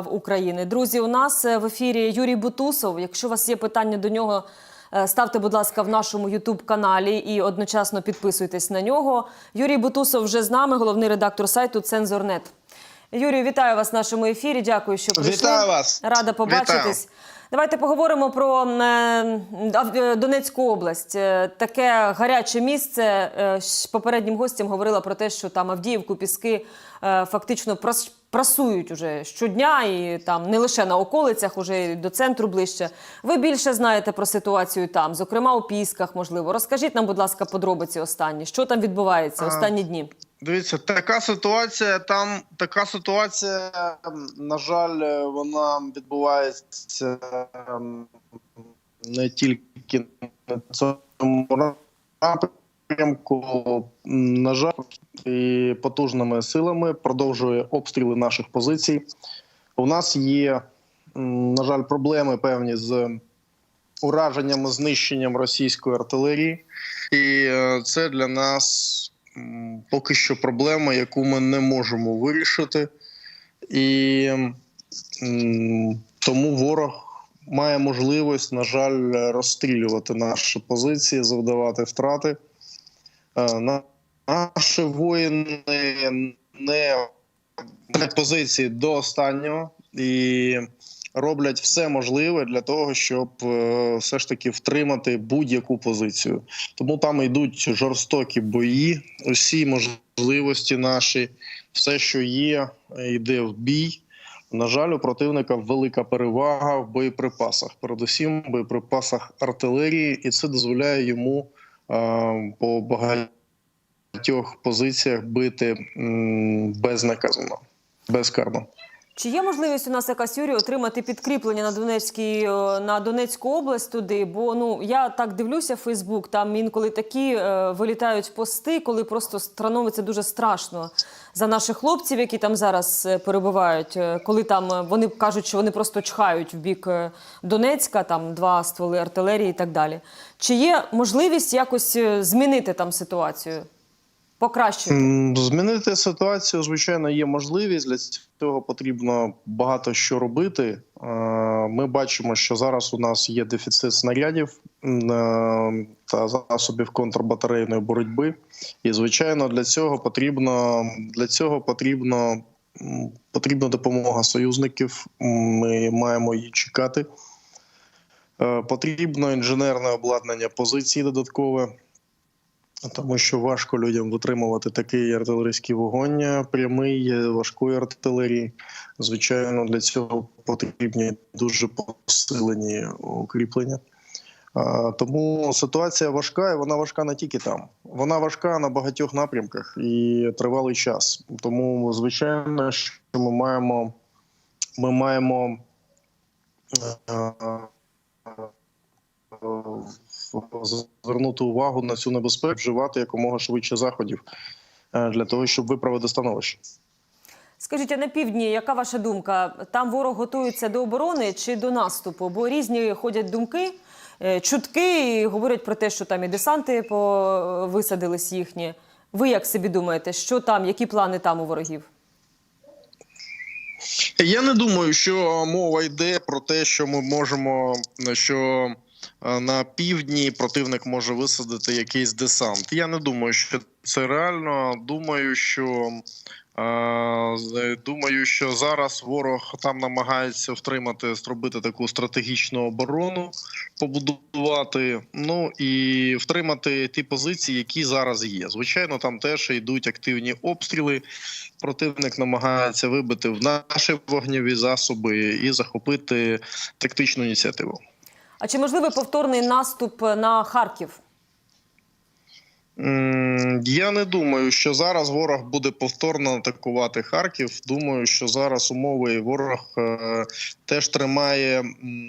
України. Друзі, у нас е, в ефірі Юрій Бутусов. Якщо у вас є питання до нього, е, ставте, будь ласка, в нашому Ютуб каналі і одночасно підписуйтесь на нього. Юрій Бутусов вже з нами, головний редактор сайту Цензорнет. Юрію, вітаю вас в нашому ефірі. Дякую, що прийшли. Вітаю вас. Рада побачитись. Давайте поговоримо про е, Донецьку область. Таке гаряче місце. Попереднім гостям говорила про те, що там Авдіївку, Піски фактично прасують уже щодня, і там не лише на околицях, уже і до центру ближче. Ви більше знаєте про ситуацію там, зокрема у Пісках, можливо. Розкажіть нам, будь ласка, подробиці останні. Що там відбувається останні дні? Дивіться, така ситуація там, така ситуація, ем, на жаль, е, вона відбувається ем, не тільки на цьому напрямку. М, На жаль, і потужними силами продовжує обстріли наших позицій. У нас є, на жаль, проблеми певні з ураженням знищенням російської артилерії, і е, це для нас поки що проблема, яку ми не можемо вирішити, і тому ворог має можливість, на жаль, розстрілювати наші позиції, завдавати втрати. Е, на- Наші воїни не на позиції до останнього і роблять все можливе для того, щоб е, все ж таки втримати будь-яку позицію. Тому там йдуть жорстокі бої, усі можливості наші, все, що є, йде в бій. На жаль, у противника велика перевага в боєприпасах, передусім в боєприпасах артилерії, і це дозволяє йому по багатьох позиціях бити безнаказано, безкарно. Чи є можливість у нас якась Юрій отримати підкріплення на Донецькій е, на Донецьку область туди? Бо ну я так дивлюся Фейсбук, там інколи такі е, вилітають пости, коли просто становиться дуже страшно за наших хлопців, які там зараз е, перебувають. Е, Коли там вони кажуть, що вони просто чхають в бік Донецька, там два стволи артилерії і так далі. Чи є можливість якось змінити там ситуацію? Покращити? Змінити ситуацію, звичайно, є можливість. Для цього потрібно багато що робити. Е, Ми бачимо, що зараз у нас є дефіцит снарядів е, та засобів контрбатарейної боротьби. І, звичайно, для цього потрібно для цього потрібно потрібна допомога союзників. Ми маємо її чекати. Е, Потрібно інженерне обладнання позицій додаткове. Тому що важко людям витримувати такий артилерійський вогонь е, прямий е, важкої артилерії. Звичайно, для цього потрібні дуже посилені укріплення. Тому ситуація важка, і вона важка не тільки там. Вона важка на багатьох напрямках і тривалий час. Тому, звичайно, що ми маємо, ми маємо е, звернути увагу на цю небезпеку, вживати якомога швидше заходів е, для того, щоб виправити становище. Скажіть, а на півдні, яка ваша думка? Там ворог готується до оборони чи до наступу? Бо різні ходять думки, е, чутки і говорять про те, що там і десанти по- висадились їхні. Ви як собі думаєте, що там, які плани там у ворогів? Я не думаю, що мова йде про те, що ми можемо, що е, на півдні противник може висадити якийсь десант. Я не думаю, що це реально. Думаю, що е, думаю, що зараз ворог там намагається втримати, зробити таку стратегічну оборону, побудувати. Ну і втримати ті позиції, які зараз є. Звичайно, там теж йдуть активні обстріли. Противник намагається вибити в наші вогневі засоби і захопити тактичну ініціативу. А чи можливий повторний наступ на Харків? Я не думаю, що зараз ворог буде повторно атакувати Харків. Думаю, що зараз умови ворог е, теж тримає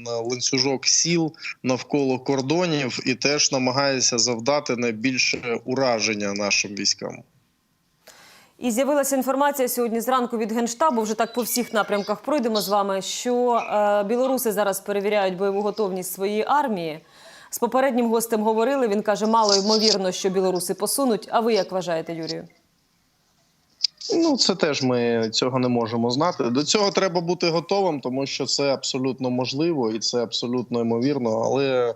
ланцюжок сіл навколо кордонів і теж намагається завдати найбільше ураження нашим військам. І з'явилася інформація сьогодні зранку від Генштабу, вже так по всіх напрямках пройдемо з вами, що е, білоруси зараз перевіряють бойову готовність своєї армії. З попереднім гостем говорили. Він каже, мало ймовірно, що білоруси посунуть. А ви як вважаєте, Юрію? Ну, це теж ми цього не можемо знати. До цього треба бути готовим, тому що це абсолютно можливо і це абсолютно ймовірно. Але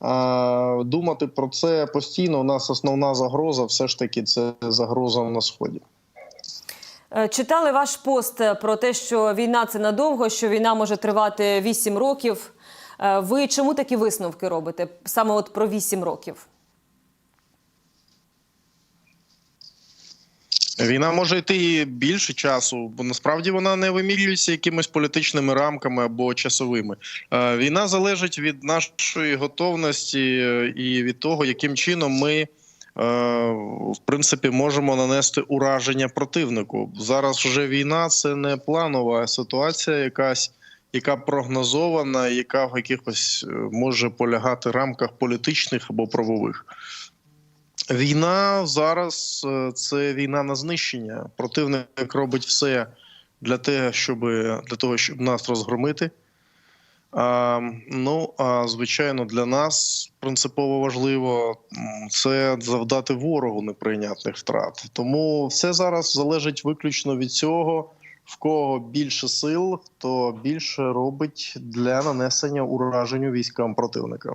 а, думати про це постійно. У нас основна загроза все ж таки це загроза на сході. Е, Читали ваш пост е, про те, що війна це надовго, що війна може тривати 8 років. Е, Ви чому такі висновки робите саме от про 8 років? Війна може йти і більше часу, бо насправді вона не вимірюється якимись політичними рамками або часовими. Війна залежить від нашої готовності і від того, яким чином ми. Е, В принципі, можемо нанести ураження противнику. Зараз вже війна це не планова ситуація, якась, яка прогнозована, яка в якихось е, може полягати рамках політичних або правових. Війна зараз е, це війна на знищення. Противник робить все для того, щоб для того, щоб нас розгромити. Ну звичайно, для нас принципово важливо це завдати ворогу неприйнятних втрат. Тому все зараз залежить виключно від цього, в кого більше сил, хто більше робить для нанесення уражень військам противника.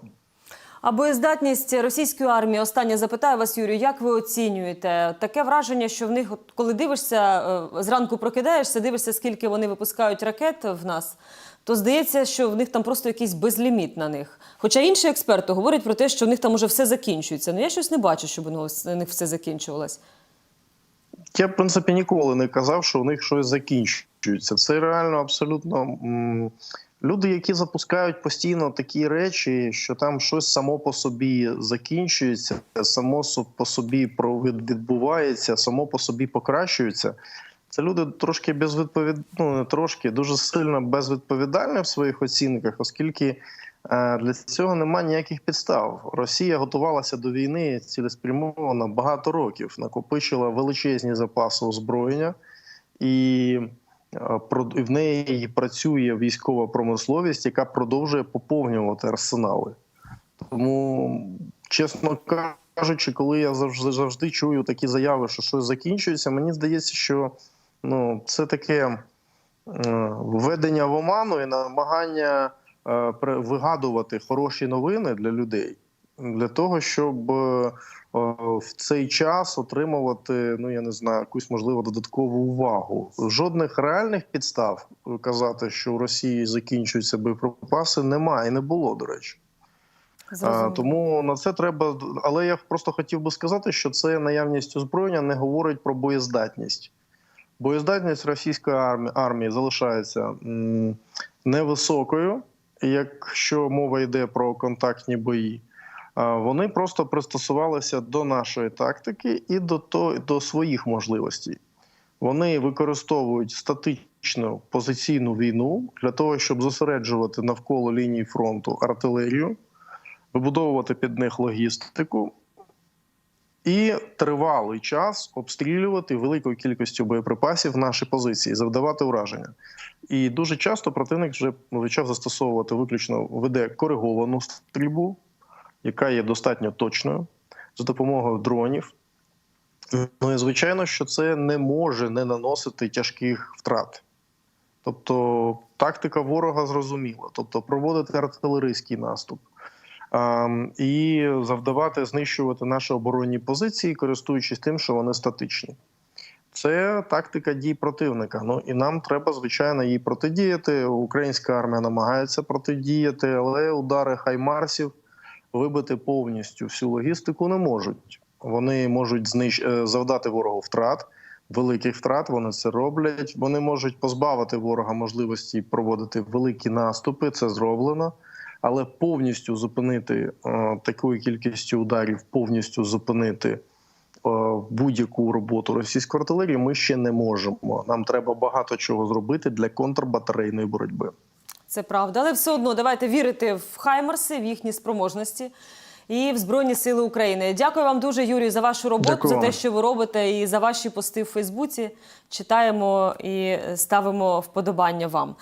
А боєздатність російської армії, останнє запитаю вас, Юрію, як ви оцінюєте таке враження, що в них, коли дивишся, е, зранку прокидаєшся, дивишся, скільки вони випускають ракет в нас, то здається, що в них там просто якийсь безліміт на них. Хоча інші експерти говорять про те, що в них там уже все закінчується. Ну я щось не бачу, щоб у них все закінчувалось. Я, в принципі, ніколи не казав, що у них щось закінчується. Це реально абсолютно люди, які запускають постійно такі речі, що там щось само по собі закінчується, само по собі відбувається, само по собі покращується. Це люди трошки безвідповід... ну, не трошки, дуже сильно безвідповідальні в своїх оцінках, оскільки е, для цього немає ніяких підстав. Росія готувалася до війни цілеспрямовано багато років, накопичила величезні запаси озброєння, і е, в неї працює військова промисловість, яка продовжує поповнювати арсенали. Тому, чесно кажучи, коли я завжди завжди чую такі заяви, що щось закінчується, мені здається, що ну це таке е, введення в оману і намагання е, вигадувати хороші новини для людей для того, щоб е, в цей час отримувати, ну я не знаю, якусь можливо додаткову увагу. Жодних реальних підстав казати, що у Росії закінчуються боєприпаси, немає і не було, до речі. А, тому на це треба. Але я просто хотів би сказати, що це наявність озброєння не говорить про боєздатність. Боєздатність російської армії, армії залишається невисокою, якщо мова йде про контактні бої. Вони просто пристосувалися до нашої тактики і до, то, до своїх можливостей. Вони використовують статичну позиційну війну для того, щоб зосереджувати навколо лінії фронту артилерію, вибудовувати під них логістику і тривалий час обстрілювати великою кількістю боєприпасів наші позиції, завдавати ураження. І дуже часто противник вже почав застосовувати виключно веде кориговану стрільбу, яка є достатньо точною за допомогою дронів. Ну і звичайно, що це не може не наносити тяжких втрат. Тобто тактика ворога зрозуміла, тобто проводити артилерійський наступ і завдавати знищувати наші оборонні позиції, користуючись тим, що вони статичні. Це тактика дій противника. Ну і нам треба, звичайно, їй протидіяти. Українська армія намагається протидіяти, але удари хаймарсів вибити повністю всю логістику не можуть. Вони можуть знищ... е, завдати ворогу втрат, великих втрат. Вони це роблять. Вони можуть позбавити ворога можливості проводити великі наступи. Це зроблено. Але повністю зупинити е, такою кількістю ударів, повністю зупинити е, будь-яку роботу російської артилерії, ми ще не можемо. Нам треба багато чого зробити для контрбатарейної боротьби. Це правда, але все одно давайте вірити в Хаймерси, в їхні спроможності і в Збройні Сили України. Дякую вам дуже, Юрію, за вашу роботу, Дякую за те, що ви робите, і за ваші пости в Фейсбуці. Читаємо і ставимо вподобання вам.